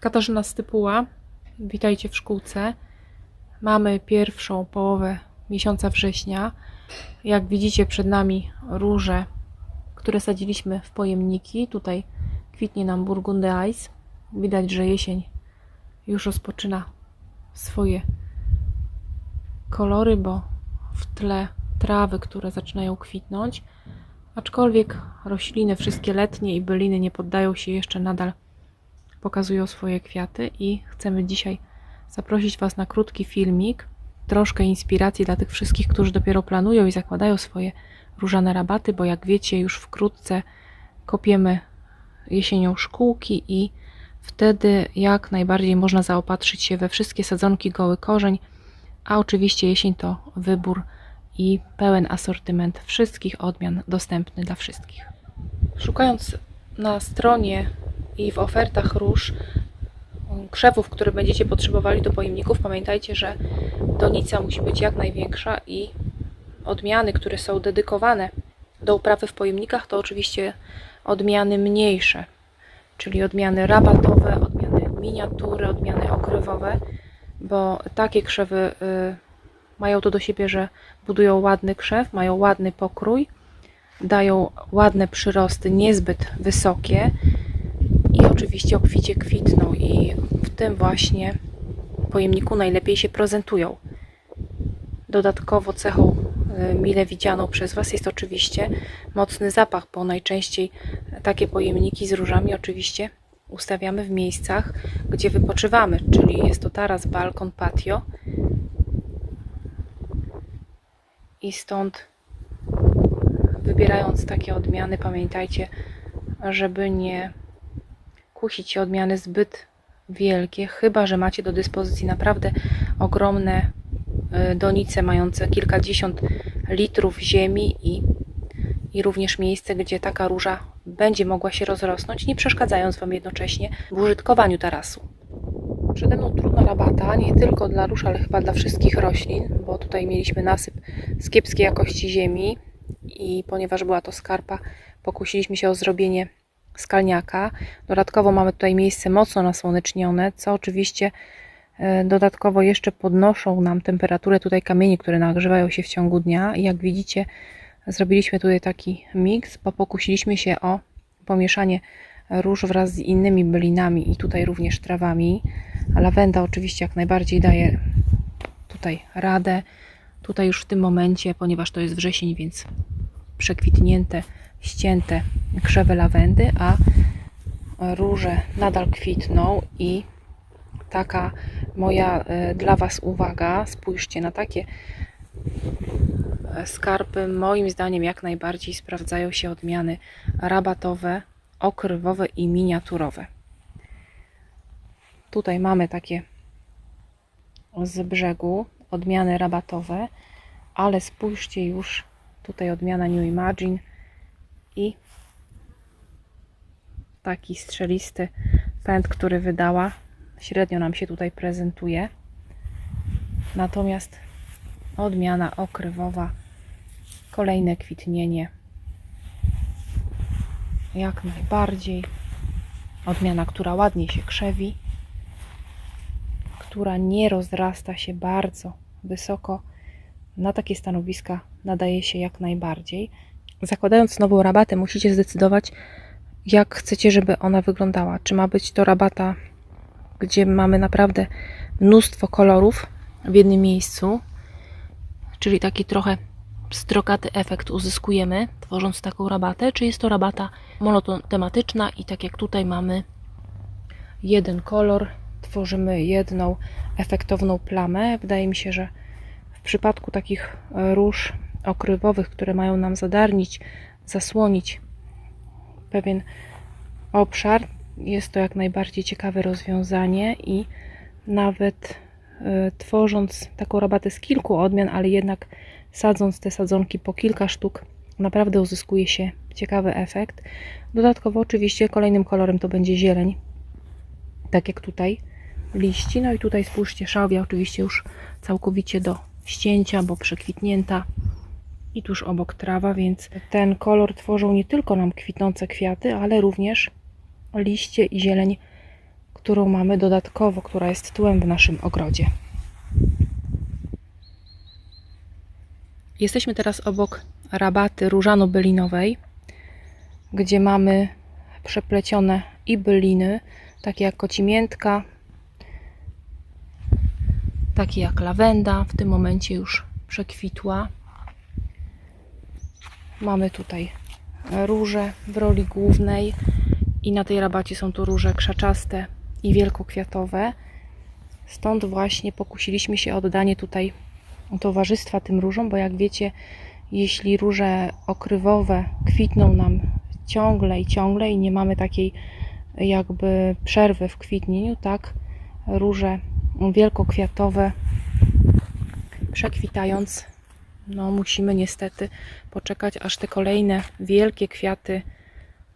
Katarzyna Stypuła. Witajcie w szkółce. Mamy pierwszą połowę miesiąca września. Jak widzicie przed nami róże, które sadziliśmy w pojemniki. Tutaj kwitnie nam Burgundy Ice. Widać, że jesień już rozpoczyna swoje kolory, bo w tle trawy, które zaczynają kwitnąć. Aczkolwiek rośliny, wszystkie letnie i byliny nie poddają się jeszcze, nadal pokazują swoje kwiaty i chcemy dzisiaj zaprosić Was na krótki filmik, troszkę inspiracji dla tych wszystkich, którzy dopiero planują i zakładają swoje różane rabaty, bo jak wiecie, już wkrótce kopiemy jesienią szkółki i wtedy jak najbardziej można zaopatrzyć się we wszystkie sadzonki goły korzeń, a oczywiście jesień to wybór i pełen asortyment wszystkich odmian dostępny dla wszystkich. Szukając na stronie i w ofertach róż um, krzewów, które będziecie potrzebowali do pojemników, pamiętajcie, że donica musi być jak największa i odmiany, które są dedykowane do uprawy w pojemnikach, to oczywiście odmiany mniejsze, czyli odmiany rabatowe, odmiany miniatury, odmiany okrywowe, bo takie krzewy y, mają to do siebie, że budują ładny krzew, mają ładny pokrój, dają ładne przyrosty, niezbyt wysokie i oczywiście obficie kwitną i w tym właśnie pojemniku najlepiej się prezentują. Dodatkowo cechą y, mile widzianą przez Was jest oczywiście mocny zapach, bo najczęściej takie pojemniki z różami oczywiście ustawiamy w miejscach, gdzie wypoczywamy, czyli jest to taras, balkon, patio. I stąd wybierając takie odmiany, pamiętajcie, żeby nie kusić odmiany zbyt wielkie, chyba że macie do dyspozycji naprawdę ogromne y, donice mające kilkadziesiąt litrów ziemi i, i również miejsce, gdzie taka róża będzie mogła się rozrosnąć, nie przeszkadzając Wam jednocześnie w użytkowaniu tarasu. Przede mną trudna rabata, nie tylko dla róż, ale chyba dla wszystkich roślin, bo tutaj mieliśmy nasyp z kiepskiej jakości ziemi i ponieważ była to skarpa, pokusiliśmy się o zrobienie skalniaka. Dodatkowo mamy tutaj miejsce mocno nasłonecznione, co oczywiście e, dodatkowo jeszcze podnoszą nam temperaturę tutaj kamieni, które nagrzewają się w ciągu dnia. I jak widzicie, zrobiliśmy tutaj taki miks, bo pokusiliśmy się o pomieszanie róż wraz z innymi bylinami i tutaj również trawami. Lawenda oczywiście jak najbardziej daje tutaj radę. Tutaj już w tym momencie, ponieważ to jest wrzesień, więc przekwitnięte, ścięte krzewy lawendy, a róże nadal kwitną i taka moja e, dla Was uwaga, spójrzcie na takie e, skarpy, moim zdaniem jak najbardziej sprawdzają się odmiany rabatowe, okrywowe i miniaturowe. Tutaj mamy takie z brzegu odmiany rabatowe, ale spójrzcie już tutaj odmiana New Imagine i taki strzelisty pęd, który wydała. Średnio nam się tutaj prezentuje. Natomiast odmiana okrywowa, kolejne kwitnienie. Jak najbardziej. Odmiana, która ładnie się krzewi, która nie rozrasta się bardzo wysoko. Na takie stanowiska nadaje się jak najbardziej. Zakładając nową rabatę, musicie zdecydować, jak chcecie, żeby ona wyglądała. Czy ma być to rabata, gdzie mamy naprawdę mnóstwo kolorów w jednym miejscu, czyli taki trochę strokaty efekt uzyskujemy, tworząc taką rabatę, czy jest to rabata monotematyczna i tak jak tutaj mamy jeden kolor, tworzymy jedną efektowną plamę. Wydaje mi się, że w przypadku takich róż okrywowych, które mają nam zadarnić, zasłonić pewien obszar, jest to jak najbardziej ciekawe rozwiązanie i nawet y, tworząc taką rabatę z kilku odmian, ale jednak sadząc te sadzonki po kilka sztuk, naprawdę uzyskuje się ciekawy efekt. Dodatkowo oczywiście kolejnym kolorem to będzie zieleń, tak jak tutaj liści. No i tutaj spójrzcie, szałwia oczywiście już całkowicie do ścięcia, bo przekwitnięta i tuż obok trawa, więc ten kolor tworzą nie tylko nam kwitnące kwiaty, ale również liście i zieleń, którą mamy dodatkowo, która jest tyłem w naszym ogrodzie. Jesteśmy teraz obok rabaty różano-bylinowej, gdzie mamy przeplecione i byliny, takie jak kocimiętka, takie jak lawenda, w tym momencie już przekwitła. Mamy tutaj róże w roli głównej i na tej rabacie są tu róże krzaczaste i wielkokwiatowe. Stąd właśnie pokusiliśmy się o dodanie tutaj towarzystwa tym różom, bo jak wiecie, jeśli róże okrywowe kwitną nam ciągle i ciągle i nie mamy takiej jakby przerwy w kwitnieniu, tak róże wielkokwiatowe przekwitając, no musimy niestety poczekać, aż te kolejne wielkie kwiaty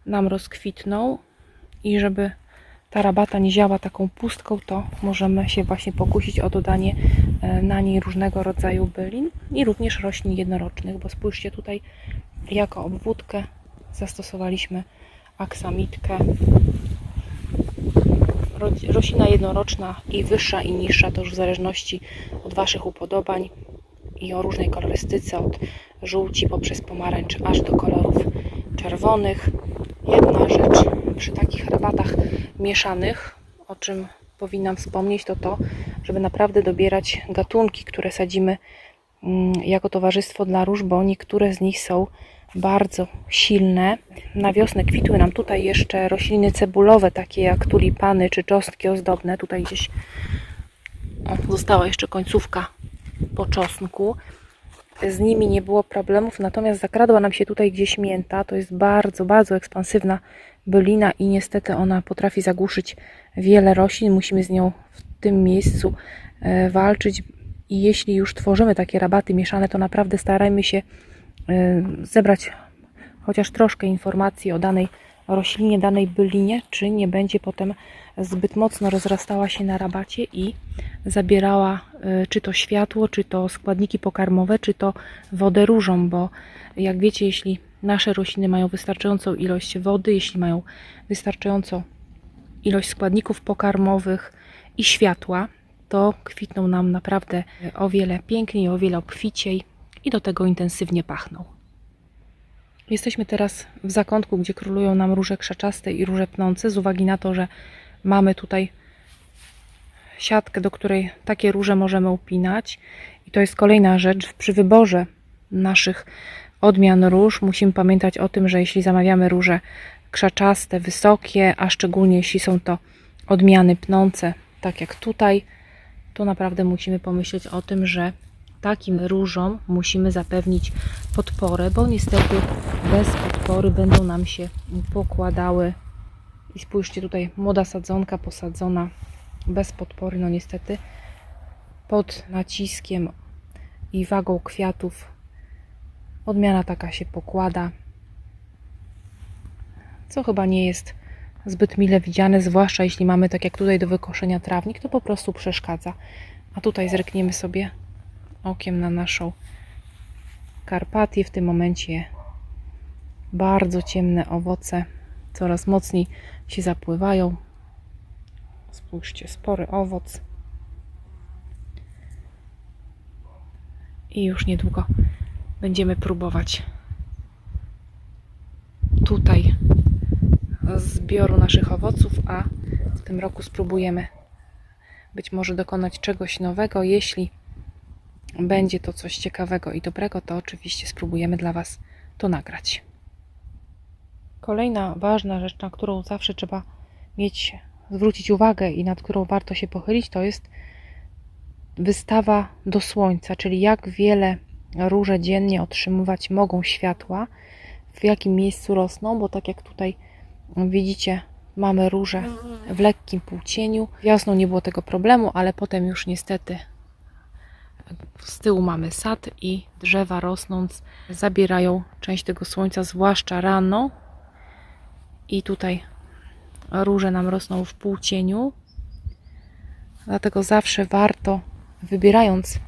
nam rozkwitną i żeby ta rabata nie ziała taką pustką, to możemy się właśnie pokusić o dodanie e, na niej różnego rodzaju bylin i również roślin jednorocznych, bo spójrzcie tutaj, jako obwódkę zastosowaliśmy aksamitkę. Ro- Roślina jednoroczna i wyższa i niższa, to już w zależności od Waszych upodobań i o różnej kolorystyce, od żółci poprzez pomarańcz aż do kolorów czerwonych. Jedna rzecz przy takich rabatach mieszanych, o czym powinnam wspomnieć, to to, żeby naprawdę dobierać gatunki, które sadzimy mm, jako towarzystwo dla róż, bo niektóre z nich są bardzo silne. Na wiosnę kwitły nam tutaj jeszcze rośliny cebulowe, takie jak tulipany czy czosnki ozdobne. Tutaj gdzieś o, została jeszcze końcówka po czosnku. Z nimi nie było problemów, natomiast zakradła nam się tutaj gdzieś mięta. To jest bardzo, bardzo ekspansywna bylina i niestety ona potrafi zagłuszyć wiele roślin. Musimy z nią w tym miejscu e, walczyć i jeśli już tworzymy takie rabaty mieszane, to naprawdę starajmy się e, zebrać chociaż troszkę informacji o danej roślinie, danej bylinie, czy nie będzie potem zbyt mocno rozrastała się na rabacie i zabierała e, czy to światło, czy to składniki pokarmowe, czy to wodę różą, bo jak wiecie, jeśli nasze rośliny mają wystarczającą ilość wody, jeśli mają wystarczającą ilość składników pokarmowych i światła, to kwitną nam naprawdę o wiele piękniej, o wiele obficiej i do tego intensywnie pachną. Jesteśmy teraz w zakątku, gdzie królują nam róże krzaczaste i róże pnące, z uwagi na to, że mamy tutaj siatkę, do której takie róże możemy upinać. I to jest kolejna rzecz przy wyborze naszych odmian róż. Musimy pamiętać o tym, że jeśli zamawiamy róże krzaczaste, wysokie, a szczególnie jeśli są to odmiany pnące, tak jak tutaj, to naprawdę musimy pomyśleć o tym, że takim różom musimy zapewnić podporę, bo niestety bez podpory będą nam się pokładały. I spójrzcie tutaj, młoda sadzonka posadzona bez podpory, no niestety pod naciskiem i wagą kwiatów odmiana taka się pokłada, co chyba nie jest zbyt mile widziane, zwłaszcza jeśli mamy tak jak tutaj do wykoszenia trawnik, to po prostu przeszkadza. A tutaj zerkniemy sobie okiem na naszą Karpatię. W tym momencie bardzo ciemne owoce coraz mocniej się zapływają. Spójrzcie, spory owoc. I już niedługo będziemy próbować tutaj zbioru naszych owoców, a w tym roku spróbujemy być może dokonać czegoś nowego. Jeśli będzie to coś ciekawego i dobrego, to oczywiście spróbujemy dla Was to nagrać. Kolejna ważna rzecz, na którą zawsze trzeba mieć, zwrócić uwagę i nad którą warto się pochylić, to jest wystawa do słońca, czyli jak wiele róże dziennie otrzymywać mogą światła, w jakim miejscu rosną, bo tak jak tutaj widzicie, mamy róże w lekkim półcieniu. Wiosną nie było tego problemu, ale potem już niestety z tyłu mamy sad i drzewa rosnąc zabierają część tego słońca, zwłaszcza rano. I tutaj róże nam rosną w półcieniu. Dlatego zawsze warto, wybierając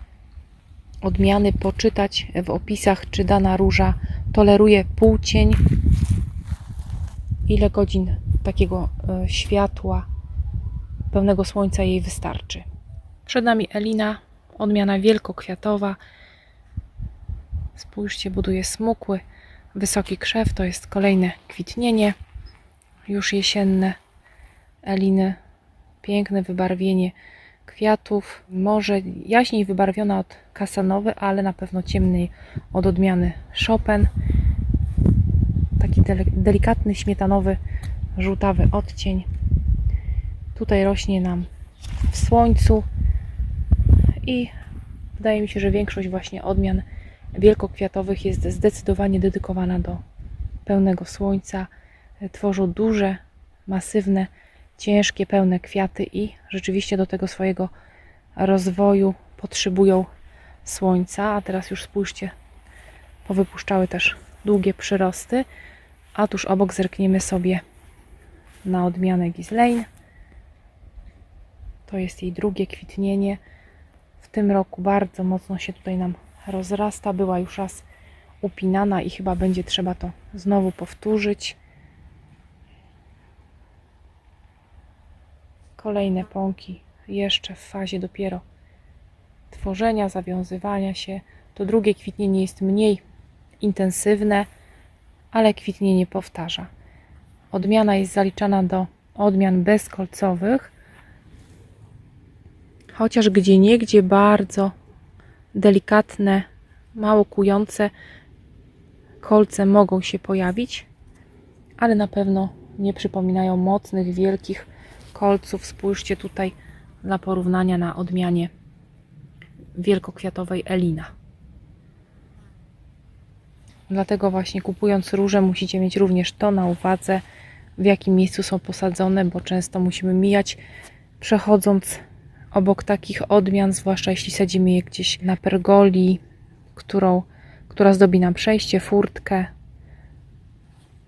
odmiany, poczytać w opisach, czy dana róża toleruje półcień, ile godzin takiego e, światła pełnego słońca jej wystarczy. Przed nami Elina, odmiana wielkokwiatowa. Spójrzcie, buduje smukły, wysoki krzew. To jest kolejne kwitnienie, już jesienne Eliny. Piękne wybarwienie kwiatów. Może jaśniej wybarwiona od kasanowy, ale na pewno ciemniej od odmiany Chopin. Taki delikatny, śmietanowy, żółtawy odcień. Tutaj rośnie nam w słońcu i wydaje mi się, że większość właśnie odmian wielkokwiatowych jest zdecydowanie dedykowana do pełnego słońca. Tworzą duże, masywne, ciężkie, pełne kwiaty i rzeczywiście do tego swojego rozwoju potrzebują słońca. A teraz już spójrzcie, powypuszczały też długie przyrosty. A tuż obok zerkniemy sobie na odmianę Gislane. To jest jej drugie kwitnienie. W tym roku bardzo mocno się tutaj nam rozrasta. Była już raz upinana i chyba będzie trzeba to znowu powtórzyć. Kolejne pąki jeszcze w fazie dopiero tworzenia, zawiązywania się. To drugie kwitnienie jest mniej intensywne, ale kwitnienie powtarza. Odmiana jest zaliczana do odmian bezkolcowych, chociaż gdzie niegdzie bardzo delikatne, mało kujące kolce mogą się pojawić, ale na pewno nie przypominają mocnych, wielkich kolców. Spójrzcie tutaj dla porównania na odmianie wielkokwiatowej Elina. Dlatego właśnie kupując róże musicie mieć również to na uwadze, w jakim miejscu są posadzone, bo często musimy mijać przechodząc obok takich odmian, zwłaszcza jeśli sadzimy je gdzieś na pergoli, którą, która zdobi nam przejście, furtkę,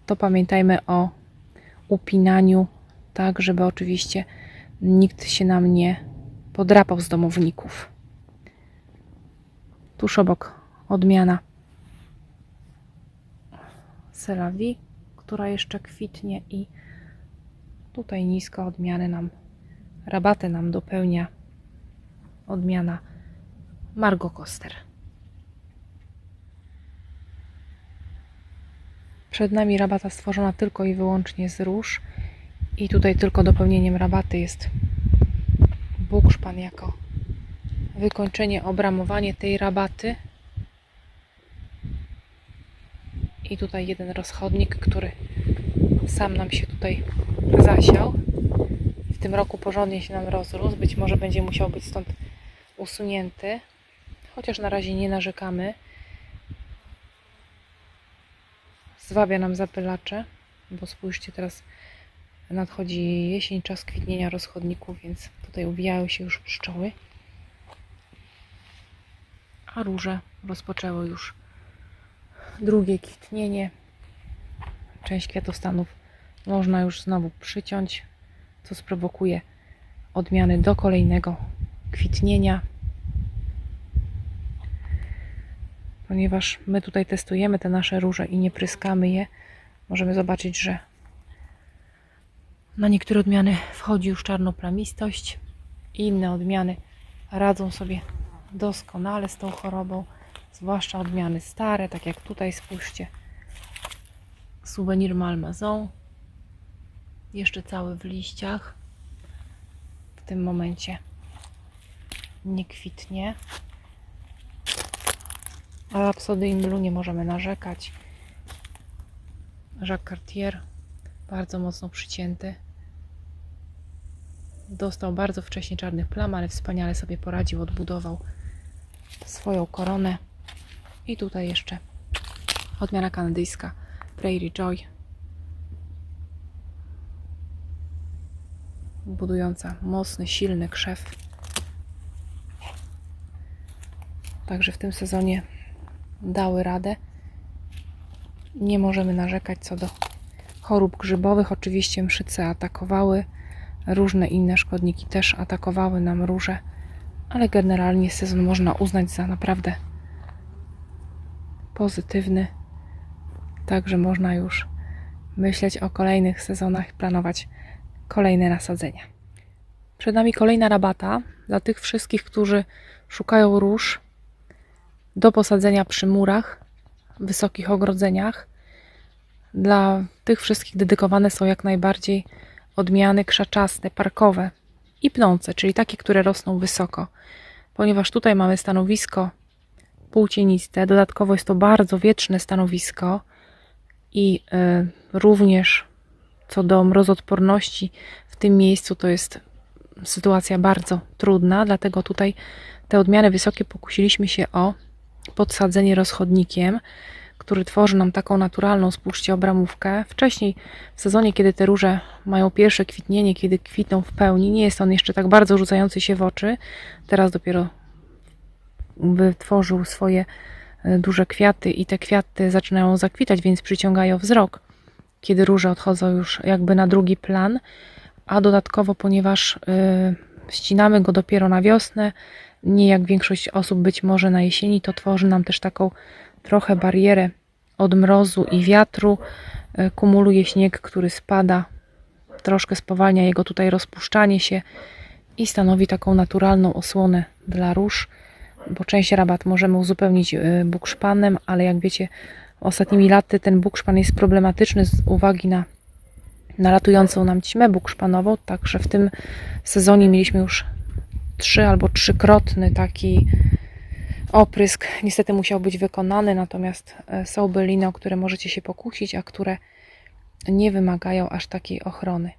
to pamiętajmy o upinaniu, tak żeby oczywiście nikt się nam nie podrapał z domowników. Tuż obok odmiana Selawi, która jeszcze kwitnie i tutaj nisko odmiany nam, rabaty nam dopełnia odmiana Margo Koster. Przed nami rabata stworzona tylko i wyłącznie z róż i tutaj tylko dopełnieniem rabaty jest bukszpan jako wykończenie, obramowanie tej rabaty. I tutaj jeden rozchodnik, który sam nam się tutaj zasiał. Tym roku porządnie się nam rozrósł. Być może będzie musiał być stąd usunięty. Chociaż na razie nie narzekamy. Zwabia nam zapylacze, bo spójrzcie, teraz nadchodzi jesień, czas kwitnienia rozchodników, więc tutaj uwijają się już pszczoły. A róże rozpoczęły już drugie kwitnienie. Część kwiatostanów można już znowu przyciąć, co sprowokuje odmiany do kolejnego kwitnienia. Ponieważ my tutaj testujemy te nasze róże i nie pryskamy je, możemy zobaczyć, że na niektóre odmiany wchodzi już czarnoplamistość. Inne odmiany radzą sobie doskonale z tą chorobą, zwłaszcza odmiany stare, tak jak tutaj spójrzcie. Souvenir Malmaison. Jeszcze cały w liściach. W tym momencie nie kwitnie. A Rhapsody in Blue nie możemy narzekać. Jacques Cartier bardzo mocno przycięty. Dostał bardzo wcześnie czarnych plam, ale wspaniale sobie poradził, odbudował swoją koronę. I tutaj jeszcze odmiana kanadyjska Prairie Joy. Budująca mocny, silny krzew. Także w tym sezonie dały radę. Nie możemy narzekać co do chorób grzybowych. Oczywiście mszyce atakowały, różne inne szkodniki też atakowały nam róże, ale generalnie sezon można uznać za naprawdę pozytywny. Także można już myśleć o kolejnych sezonach, planować kolejne nasadzenia. Przed nami kolejna rabata dla tych wszystkich, którzy szukają róż do posadzenia przy murach, wysokich ogrodzeniach. Dla tych wszystkich dedykowane są jak najbardziej odmiany krzaczaste, parkowe i pnące, czyli takie, które rosną wysoko. Ponieważ tutaj mamy stanowisko półcieniste, dodatkowo jest to bardzo wietrzne stanowisko i y, również co do mrozodporności w tym miejscu to jest sytuacja bardzo trudna, dlatego tutaj te odmiany wysokie pokusiliśmy się o podsadzenie rozchodnikiem, który tworzy nam taką naturalną, spójrzcie, obramówkę. Wcześniej, w sezonie, kiedy te róże mają pierwsze kwitnienie, kiedy kwitną w pełni, nie jest on jeszcze tak bardzo rzucający się w oczy. Teraz dopiero wytworzył swoje e, duże kwiaty i te kwiaty zaczynają zakwitać, więc przyciągają wzrok, kiedy róże odchodzą już jakby na drugi plan, a dodatkowo, ponieważ y, ścinamy go dopiero na wiosnę, nie jak większość osób być może na jesieni, to tworzy nam też taką trochę barierę od mrozu i wiatru. Y, Kumuluje śnieg, który spada, troszkę spowalnia jego tutaj rozpuszczanie się i stanowi taką naturalną osłonę dla róż, bo część rabat możemy uzupełnić y, bukszpanem, ale jak wiecie, ostatnimi laty ten bukszpan jest problematyczny z uwagi na nalatującą nam ćmę bukszpanową, także w tym sezonie mieliśmy już trzy albo trzykrotny taki oprysk. Niestety musiał być wykonany, natomiast e, są byliny, o które możecie się pokusić, a które nie wymagają aż takiej ochrony.